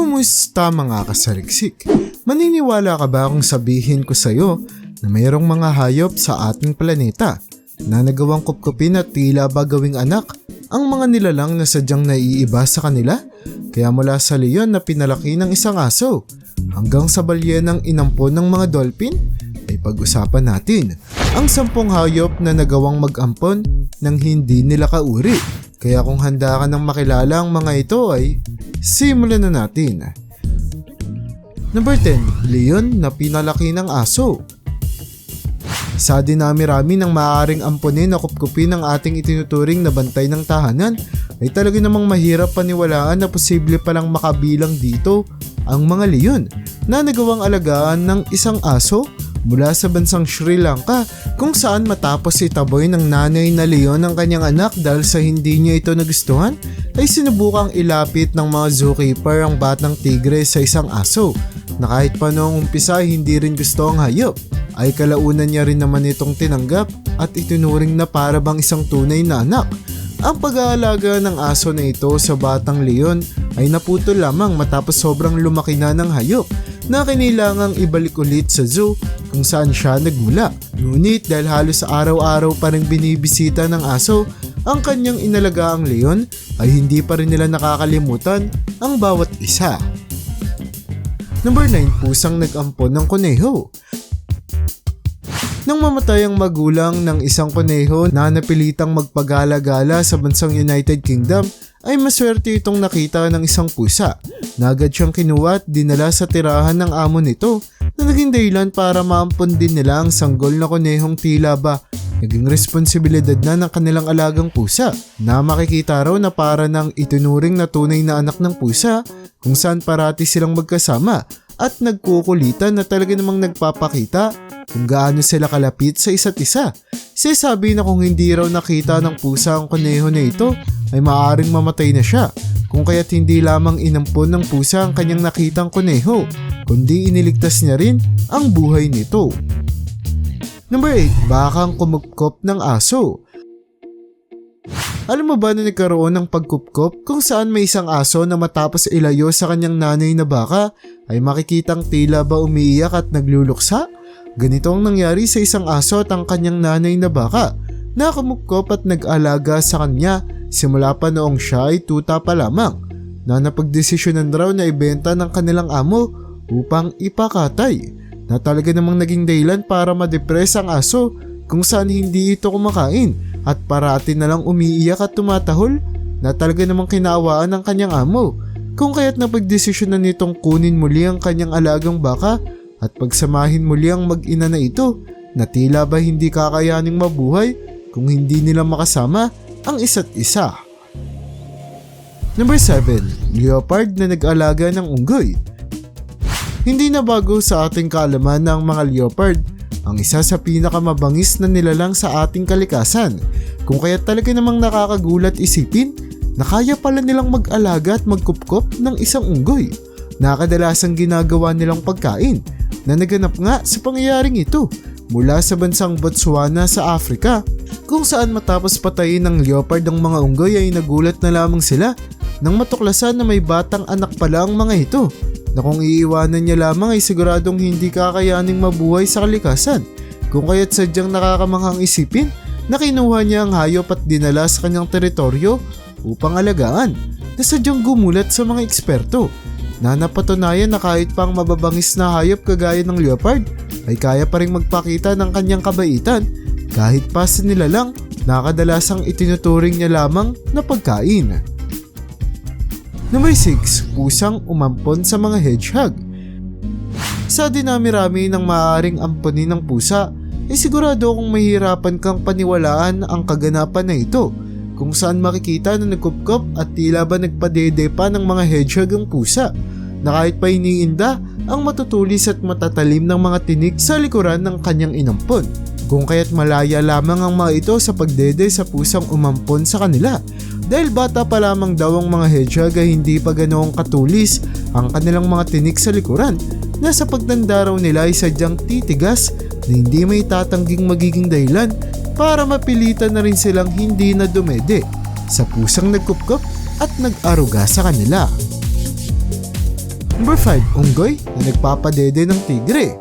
Kumusta mga kasariksik? Maniniwala ka ba kung sabihin ko sa'yo na mayroong mga hayop sa ating planeta na nagawang kupkupin at tila ba gawing anak ang mga nilalang na sadyang naiiba sa kanila? Kaya mula sa leon na pinalaki ng isang aso hanggang sa balyenang inampon ng mga dolphin ay pag-usapan natin ang sampung hayop na nagawang mag-ampon ng hindi nila kauri. Kaya kung handa ka ng makilala ang mga ito ay simulan na natin. Number 10, leon na pinalaki ng aso. Sa dinami-rami ng maaaring ampunin na kupkupin ng ating itinuturing na bantay ng tahanan, ay talaga namang mahirap paniwalaan na posible palang makabilang dito ang mga leon na nagawang alagaan ng isang aso mula sa bansang Sri Lanka kung saan matapos itaboy ng nanay na leon ang kanyang anak dahil sa hindi niya ito nagustuhan ay sinubukang ilapit ng mga zookeeper ang batang tigre sa isang aso na kahit pa noong umpisa hindi rin gusto ang hayop ay kalaunan niya rin naman itong tinanggap at itinuring na para bang isang tunay na anak. Ang pag-aalaga ng aso na ito sa batang leon ay naputol lamang matapos sobrang lumaki na ng hayop na kinilangang ibalik ulit sa zoo kung saan siya nagmula. Ngunit dahil halos araw-araw pa rin binibisita ng aso ang kanyang inalagaang leon ay hindi pa rin nila nakakalimutan ang bawat isa. Number 9, pusang nag-ampon ng kuneho. Nang mamatay ang magulang ng isang kuneho na napilitang magpagala-gala sa bansang United Kingdom, ay maswerte itong nakita ng isang pusa. Na agad siyang kinuha at dinala sa tirahan ng amo nito na naging dahilan para maampon din nila ang sanggol na kunehong tila ba. Naging responsibilidad na ng kanilang alagang pusa na makikita raw na para ng itinuring na tunay na anak ng pusa kung saan parati silang magkasama at nagkukulitan na talaga namang nagpapakita kung gaano sila kalapit sa isa't isa. Sinasabi na kung hindi raw nakita ng pusa ang kuneho na ito ay maaaring mamatay na siya kung kaya't hindi lamang inampon ng pusa ang kanyang nakitang kuneho kundi iniligtas niya rin ang buhay nito. Number 8, bakang kumupkop ng aso. Alam mo ba na nagkaroon ng pagkupkop kung saan may isang aso na matapos ilayo sa kanyang nanay na baka ay makikitang tila ba umiiyak at nagluluksa? Ganito ang nangyari sa isang aso at ang kanyang nanay na baka. Na kumupkop at nag-alaga sa kanya simula pa noong siya ay tuta pa lamang na napagdesisyonan raw na ibenta ng kanilang amo upang ipakatay na talaga namang naging dahilan para ma-depress ang aso kung saan hindi ito kumakain at parati na lang umiiyak at tumatahol na talaga namang kinaawaan ng kanyang amo. Kung kaya't napagdesisyonan nitong kunin muli ang kanyang alagang baka at pagsamahin muli ang mag-ina na ito na tila ba hindi kakayaning mabuhay kung hindi nila makasama ang isa't isa. Number 7. Leopard na nag-alaga ng unggoy hindi na bago sa ating kaalaman ng mga leopard ang isa sa pinakamabangis na nilalang sa ating kalikasan kung kaya talaga namang nakakagulat isipin na kaya pala nilang mag-alaga at magkupkop ng isang unggoy na kadalasang ginagawa nilang pagkain na naganap nga sa pangyayaring ito mula sa bansang Botswana sa Africa kung saan matapos patayin ng leopard ang mga unggoy ay nagulat na lamang sila nang matuklasan na may batang anak pala ang mga ito na kung iiwanan niya lamang ay siguradong hindi kakayaning mabuhay sa kalikasan kung kaya't sadyang nakakamanghang isipin na kinuha niya ang hayop at dinala sa kanyang teritoryo upang alagaan na sadyang gumulat sa mga eksperto na napatunayan na kahit pang mababangis na hayop kagaya ng leopard ay kaya pa rin magpakita ng kanyang kabaitan kahit pa sa nila lang na kadalasang itinuturing niya lamang na pagkain. Number 6, pusang umampon sa mga hedgehog. Sa dinami-rami ng maaaring amponin ng pusa, ay sigurado kung mahirapan kang paniwalaan ang kaganapan na ito kung saan makikita na nagkupkop at tila ba nagpadede pa ng mga hedgehog ang pusa na kahit pa iniinda ang matutulis at matatalim ng mga tinik sa likuran ng kanyang inampon. Kung kaya't malaya lamang ang mga ito sa pagdede sa pusang umampon sa kanila dahil bata pa lamang daw ang mga hedgehog ay hindi pa ganoong katulis ang kanilang mga tinik sa likuran na sa pagtanda raw nila ay sadyang titigas na hindi may tatangging magiging dahilan para mapilitan na rin silang hindi na dumede sa pusang nagkupkup at nag-aruga sa kanila. Number 5, unggoy na nagpapadede ng tigre.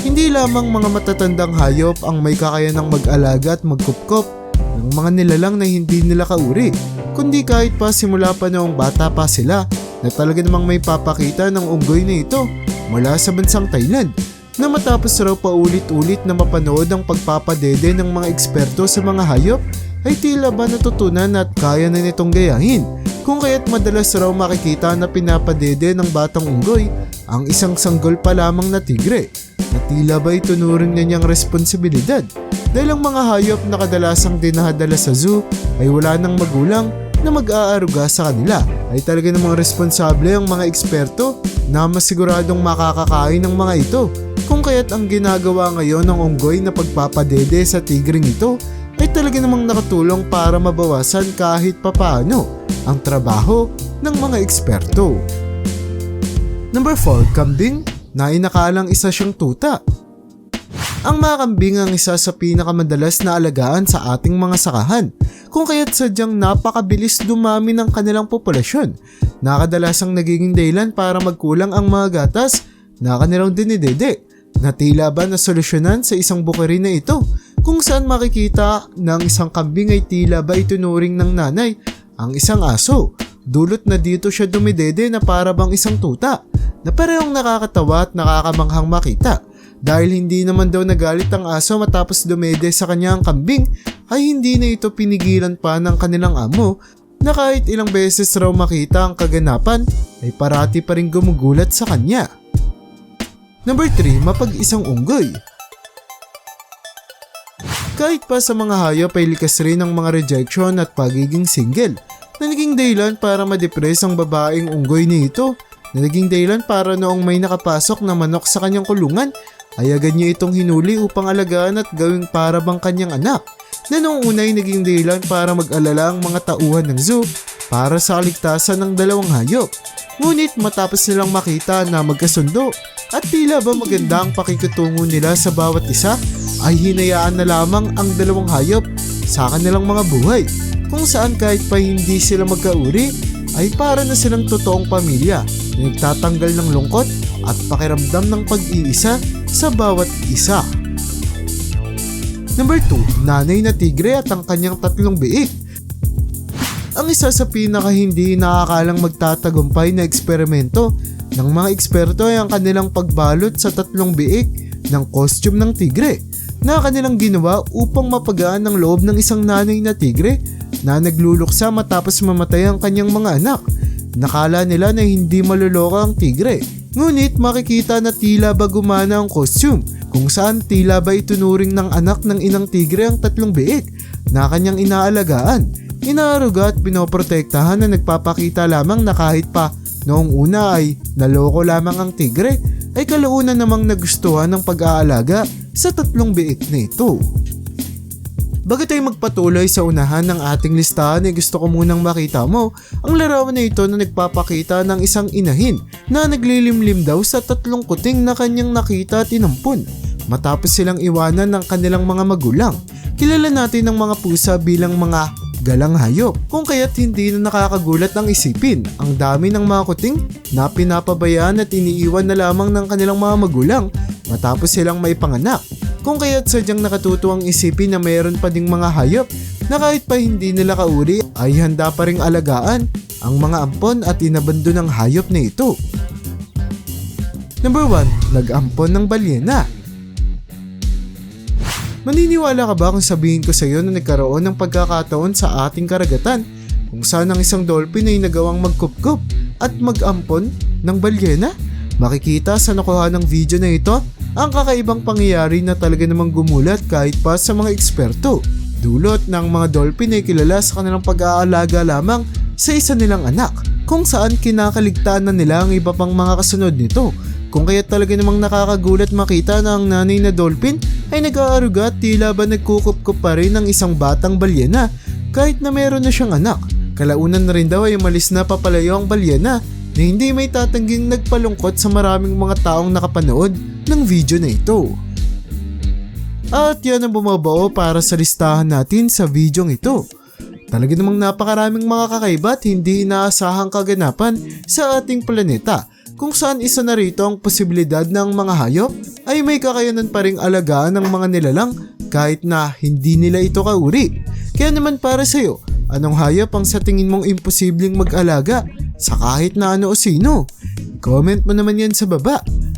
Hindi lamang mga matatandang hayop ang may kakayanang mag-alaga at magkupkop ng mga nilalang na hindi nila kauri, kundi kahit pa simula pa noong bata pa sila na talaga namang may papakita ng unggoy na ito mula sa bansang Thailand na matapos raw paulit-ulit na mapanood ang pagpapadede ng mga eksperto sa mga hayop ay tila ba natutunan at kaya na nitong gayahin kung kaya't madalas raw makikita na pinapadede ng batang unggoy ang isang sanggol pa lamang na tigre na tila ba itunuring na niyang responsibilidad? Dahil ang mga hayop na kadalasang dinahadala sa zoo ay wala nang magulang na mag-aaruga sa kanila. Ay talaga namang responsable ang mga eksperto na masiguradong makakakain ng mga ito. Kung kaya't ang ginagawa ngayon ng unggoy na pagpapadede sa tigring ito ay talaga namang nakatulong para mabawasan kahit papaano ang trabaho ng mga eksperto. Number 4, kambing na inakalang isa siyang tuta. Ang mga kambing ang isa sa pinakamadalas na alagaan sa ating mga sakahan kung kaya't sadyang napakabilis dumami ng kanilang populasyon na kadalasang nagiging dahilan para magkulang ang mga gatas na kanilang dinidede na tila ba na solusyonan sa isang bukiri na ito kung saan makikita ng isang kambing ay tila ba itunuring ng nanay ang isang aso dulot na dito siya dumidede na para bang isang tuta na parehong nakakatawa at nakakamanghang makita dahil hindi naman daw nagalit ang aso matapos dumede sa kanya kambing ay hindi na ito pinigilan pa ng kanilang amo na kahit ilang beses raw makita ang kaganapan ay parati pa rin gumugulat sa kanya. Number 3, mapag-isang unggoy. Kahit pa sa mga hayop ay likas rin ang mga rejection at pagiging single na naging dahilan para madepress ang babaeng unggoy nito na naging dahilan para noong may nakapasok na manok sa kanyang kulungan ay agad niya itong hinuli upang alagaan at gawing para bang kanyang anak na noong una ay naging dahilan para mag-alala ang mga tauhan ng zoo para sa kaligtasan ng dalawang hayop. Ngunit matapos nilang makita na magkasundo at tila ba maganda ang pakikutungo nila sa bawat isa ay hinayaan na lamang ang dalawang hayop sa kanilang mga buhay kung saan kahit pa hindi sila magkauri ay para na silang totoong pamilya na nagtatanggal ng lungkot at pakiramdam ng pag-iisa sa bawat isa. Number 2, nanay na tigre at ang kanyang tatlong biik. Ang isa sa pinaka hindi nakakalang magtatagumpay na eksperimento ng mga eksperto ay ang kanilang pagbalot sa tatlong biik ng costume ng tigre na kanilang ginawa upang mapagaan ang loob ng isang nanay na tigre na nagluluksa matapos mamatay ang kanyang mga anak. Nakala nila na hindi maluloka ang tigre. Ngunit makikita na tila ba gumana ang costume kung saan tila ba itunuring ng anak ng inang tigre ang tatlong biik na kanyang inaalagaan. Inaaruga at pinoprotektahan na nagpapakita lamang na kahit pa noong una ay naloko lamang ang tigre ay kalaunan namang nagustuhan ng pag-aalaga sa tatlong biik na ito. Bago tayo magpatuloy sa unahan ng ating listahan ay gusto ko munang makita mo ang larawan na ito na nagpapakita ng isang inahin na naglilimlim daw sa tatlong kuting na kanyang nakita at inampun matapos silang iwanan ng kanilang mga magulang. Kilala natin ang mga pusa bilang mga galang hayop kung kaya't hindi na nakakagulat ang isipin ang dami ng mga kuting na pinapabayaan at iniiwan na lamang ng kanilang mga magulang matapos silang may panganak kung kaya't sadyang nakatutuwang isipin na mayroon pa ding mga hayop na kahit pa hindi nila kauri ay handa pa ring alagaan ang mga ampon at inabando ng hayop na ito. Number 1, nag-ampon ng balyena. Maniniwala ka ba kung sabihin ko sa iyo na nagkaroon ng pagkakataon sa ating karagatan kung saan ang isang dolphin ay nagawang magkupkup at mag-ampon ng balyena? Makikita sa nakuha ng video na ito ang kakaibang pangyayari na talaga namang gumulat kahit pa sa mga eksperto. Dulot ng mga dolphin ay kilala sa kanilang pag-aalaga lamang sa isa nilang anak kung saan kinakaligtaan na nila ang iba pang mga kasunod nito. Kung kaya talaga namang nakakagulat makita na ang nanay na dolphin ay nag-aaruga at tila ba nagkukupkup pa rin ng isang batang balyena kahit na meron na siyang anak. Kalaunan na rin daw ay umalis na papalayo ang balyena na hindi may tatangging nagpalungkot sa maraming mga taong nakapanood ng video na ito. At yan ang bumabao para sa listahan natin sa videong ito. Talaga namang napakaraming mga kakaiba at hindi inaasahang kaganapan sa ating planeta kung saan isa na rito ang posibilidad ng mga hayop ay may kakayanan pa ring alagaan ng mga nilalang kahit na hindi nila ito kauri. Kaya naman para sa'yo, anong hayop ang sa tingin mong imposibleng mag-alaga sa kahit na ano o sino? Comment mo naman yan sa baba.